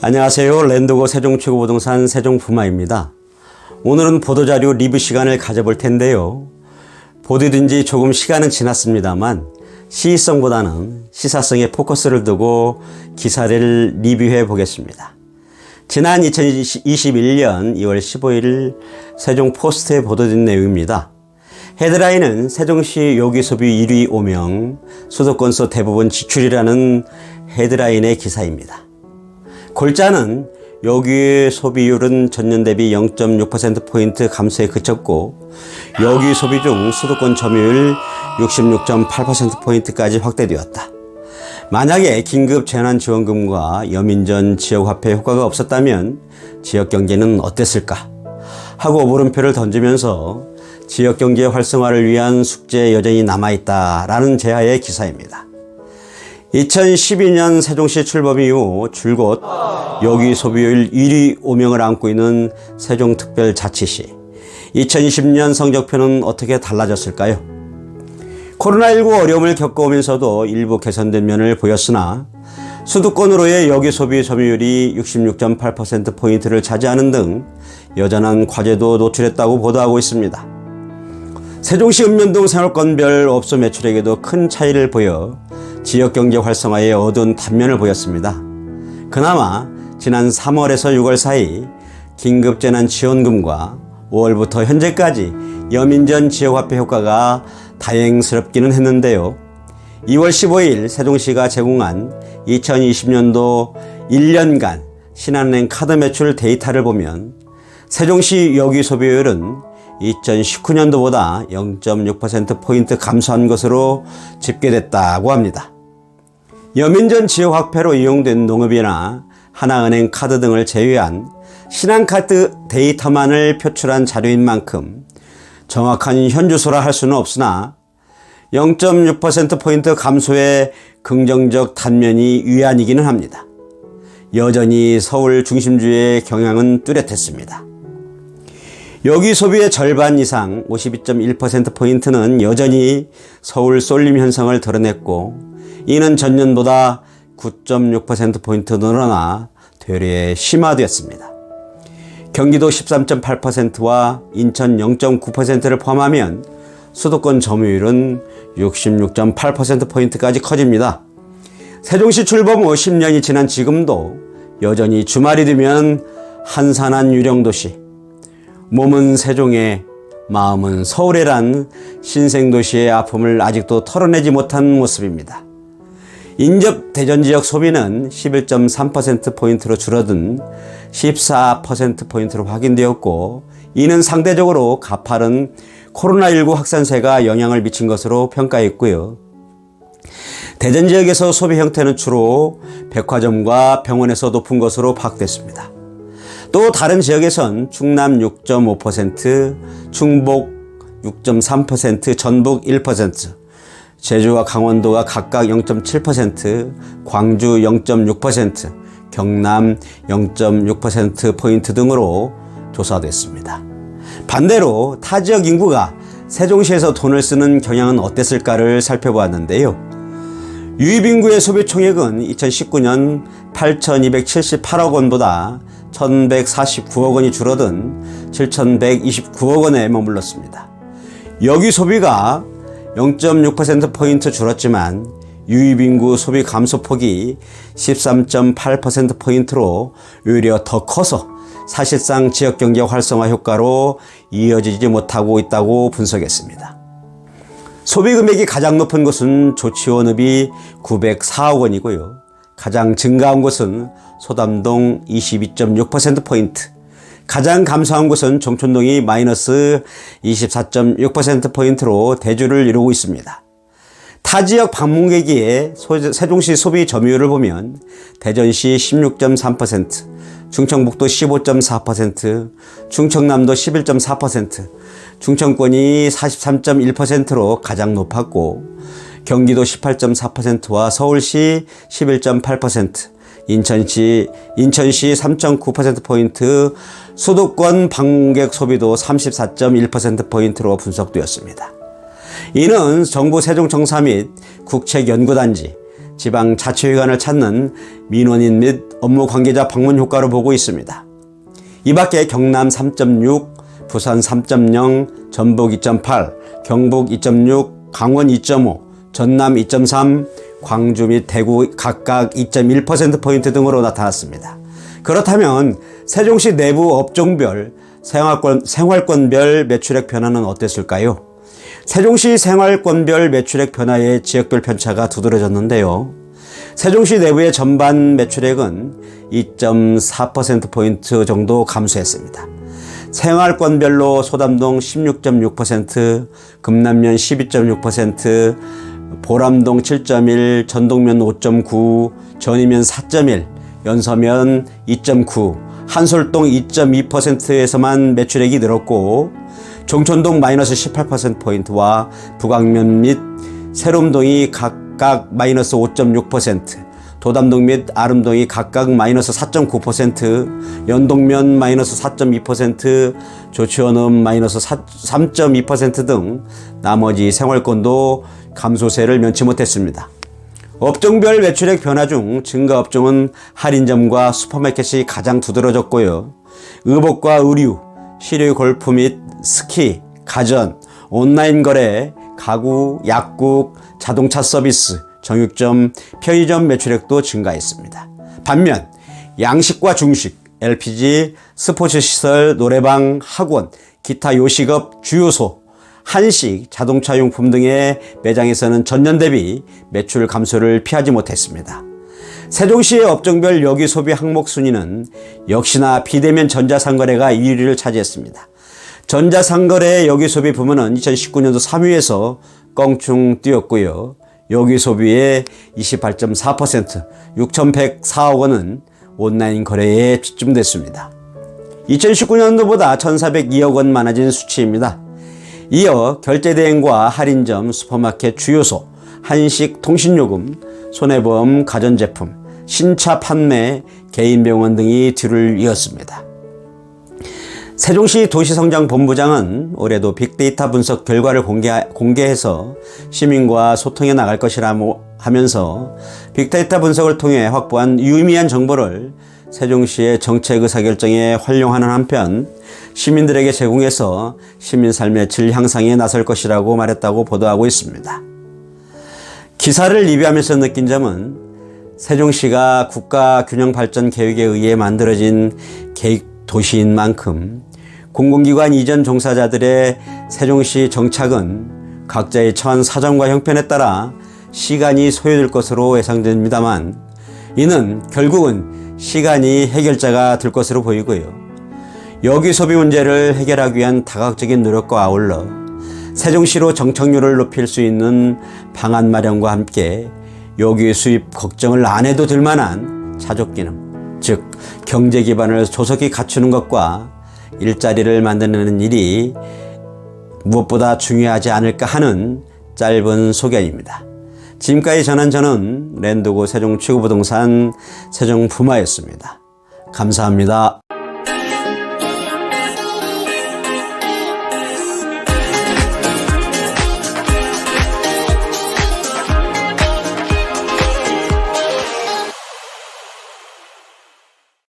안녕하세요. 랜드고 세종 최고부동산 세종부마입니다. 오늘은 보도자료 리뷰 시간을 가져볼 텐데요. 보도된 지 조금 시간은 지났습니다만 시의성보다는 시사성에 포커스를 두고 기사를 리뷰해 보겠습니다. 지난 2021년 2월 15일 세종 포스트에 보도된 내용입니다. 헤드라인은 세종시 요기 소비 1위 오명, 수도권서 대부분 지출이라는 헤드라인의 기사입니다. 골자는 여기 소비율은 전년 대비 0.6%포인트 감소에 그쳤고, 여기 소비 중 수도권 점유율 66.8%포인트까지 확대되었다. 만약에 긴급 재난지원금과 여민전 지역화폐 효과가 없었다면 지역 경제는 어땠을까? 하고 물음표를 던지면서 지역 경제 활성화를 위한 숙제 여전히 남아있다라는 제하의 기사입니다. 2012년 세종시 출범 이후 줄곧 여기 소비율 1위 오명을 안고 있는 세종특별자치시. 2020년 성적표는 어떻게 달라졌을까요? 코로나19 어려움을 겪어오면서도 일부 개선된 면을 보였으나 수도권으로의 여기 소비 점유율이 66.8%포인트를 차지하는 등 여전한 과제도 노출했다고 보도하고 있습니다. 세종시 읍면동 생활권별 업소 매출액에도 큰 차이를 보여 지역 경제 활성화에 어두운 단면을 보였습니다. 그나마 지난 3월에서 6월 사이 긴급재난지원금과 5월부터 현재까지 여민전 지역화폐 효과가 다행스럽기는 했는데요. 2월 15일 세종시가 제공한 2020년도 1년간 신한은행 카드 매출 데이터를 보면 세종시 여기 소비율은 2019년도보다 0.6%포인트 감소한 것으로 집계됐다고 합니다. 여민전 지역 확폐로 이용된 농업이나 하나은행 카드 등을 제외한 신한카드 데이터만을 표출한 자료인 만큼 정확한 현주소라 할 수는 없으나 0.6%포인트 감소의 긍정적 단면이 위안이기는 합니다. 여전히 서울 중심주의 경향은 뚜렷했습니다. 여기 소비의 절반 이상 52.1%포인트는 여전히 서울 쏠림 현상을 드러냈고 이는 전년보다 9.6%포인트 늘어나 되레 심화되었습니다. 경기도 13.8%와 인천 0.9%를 포함하면 수도권 점유율은 66.8%포인트까지 커집니다. 세종시 출범 후 10년이 지난 지금도 여전히 주말이 되면 한산한 유령도시, 몸은 세종에 마음은 서울에란 신생도시의 아픔을 아직도 털어내지 못한 모습입니다. 인접 대전 지역 소비는 11.3%포인트로 줄어든 14%포인트로 확인되었고, 이는 상대적으로 가파른 코로나19 확산세가 영향을 미친 것으로 평가했고요. 대전 지역에서 소비 형태는 주로 백화점과 병원에서 높은 것으로 파악됐습니다. 또 다른 지역에선 충남 6.5%, 충북 6.3%, 전북 1%, 제주와 강원도가 각각 0.7%, 광주 0.6%, 경남 0.6%포인트 등으로 조사됐습니다. 반대로 타 지역 인구가 세종시에서 돈을 쓰는 경향은 어땠을까를 살펴보았는데요. 유입인구의 소비 총액은 2019년 8,278억 원보다 1,149억 원이 줄어든 7,129억 원에 머물렀습니다. 여기 소비가 0.6%포인트 줄었지만 유입인구 소비 감소폭이 13.8%포인트로 오히려 더 커서 사실상 지역경제 활성화 효과로 이어지지 못하고 있다고 분석했습니다. 소비 금액이 가장 높은 곳은 조치원읍이 904억 원이고요. 가장 증가한 곳은 소담동 22.6%포인트, 가장 감소한 곳은 정촌동이 마이너스 24.6%포인트로 대주를 이루고 있습니다. 타 지역 방문객의 세종시 소비 점유율을 보면 대전시 16.3%, 충청북도 15.4%, 충청남도 11.4%, 충청권이 43.1%로 가장 높았고 경기도 18.4%와 서울시 11.8%, 인천시, 인천시 3.9%포인트, 수도권 방문객 소비도 34.1%포인트로 분석되었습니다. 이는 정부 세종청사 및 국책연구단지, 지방자치회관을 찾는 민원인 및 업무 관계자 방문 효과로 보고 있습니다. 이 밖에 경남 3.6, 부산 3.0, 전북 2.8, 경북 2.6, 강원 2.5, 전남 2.3, 광주 및 대구 각각 2.1%포인트 등으로 나타났습니다. 그렇다면 세종시 내부 업종별 생활권, 생활권별 매출액 변화는 어땠을까요? 세종시 생활권별 매출액 변화의 지역별 편차가 두드러졌는데요. 세종시 내부의 전반 매출액은 2.4%포인트 정도 감소했습니다. 생활권별로 소담동 16.6%, 금남면 12.6%, 보람동 7.1, 전동면 5.9, 전이면 4.1, 연서면 2.9, 한솔동 2.2%에서만 매출액이 늘었고 종촌동 마이너스 18%포인트와 북악면 및 세롬동이 각각 마이너스 5.6%, 도담동 및 아름동이 각각 마이너스 4.9%, 연동면 마이너스 4.2%, 조치원음 마이너스 3.2%등 나머지 생활권도 감소세를 면치 못했습니다. 업종별 매출액 변화 중 증가 업종은 할인점과 슈퍼마켓이 가장 두드러졌고요. 의복과 의류, 실외 골프 및 스키, 가전, 온라인 거래, 가구, 약국, 자동차 서비스, 정육점, 편의점 매출액도 증가했습니다. 반면 양식과 중식, LPG, 스포츠 시설, 노래방, 학원, 기타 요식업, 주요소, 한식, 자동차 용품 등의 매장에서는 전년 대비 매출 감소를 피하지 못했습니다. 세종시의 업종별 여기 소비 항목 순위는 역시나 비대면 전자상거래가 1위를 차지했습니다. 전자상거래 여기 소비 부문은 2019년도 3위에서 껑충 뛰었고요. 여기 소비의 28.4% 6,104억 원은 온라인 거래에 집중됐습니다. 2019년도보다 1,402억 원 많아진 수치입니다. 이어 결제대행과 할인점, 슈퍼마켓 주요소, 한식, 통신요금, 손해보험, 가전제품, 신차 판매, 개인병원 등이 뒤를 이었습니다. 세종시 도시성장본부장은 올해도 빅데이터 분석 결과를 공개, 공개해서 시민과 소통해 나갈 것이라 하면서 빅데이터 분석을 통해 확보한 유의미한 정보를 세종시의 정책 의사결정에 활용하는 한편 시민들에게 제공해서 시민 삶의 질 향상에 나설 것이라고 말했다고 보도하고 있습니다. 기사를 리뷰하면서 느낀 점은 세종시가 국가 균형 발전 계획에 의해 만들어진 계획 도시인 만큼 공공기관 이전 종사자들의 세종시 정착은 각자의 처한 사정과 형편에 따라 시간이 소요될 것으로 예상됩니다만 이는 결국은 시간이 해결자가 될 것으로 보이고요. 여기 소비 문제를 해결하기 위한 다각적인 노력과 아울러 세종시로 정착률을 높일 수 있는 방안 마련과 함께 여기 수입 걱정을 안 해도 될 만한 자족 기능, 즉 경제 기반을 조속히 갖추는 것과 일자리를 만드는 일이 무엇보다 중요하지 않을까 하는 짧은 소견입니다. 지금까지 전한 저는 랜드고 세종치구부동산 세종 부마였습니다. 감사합니다.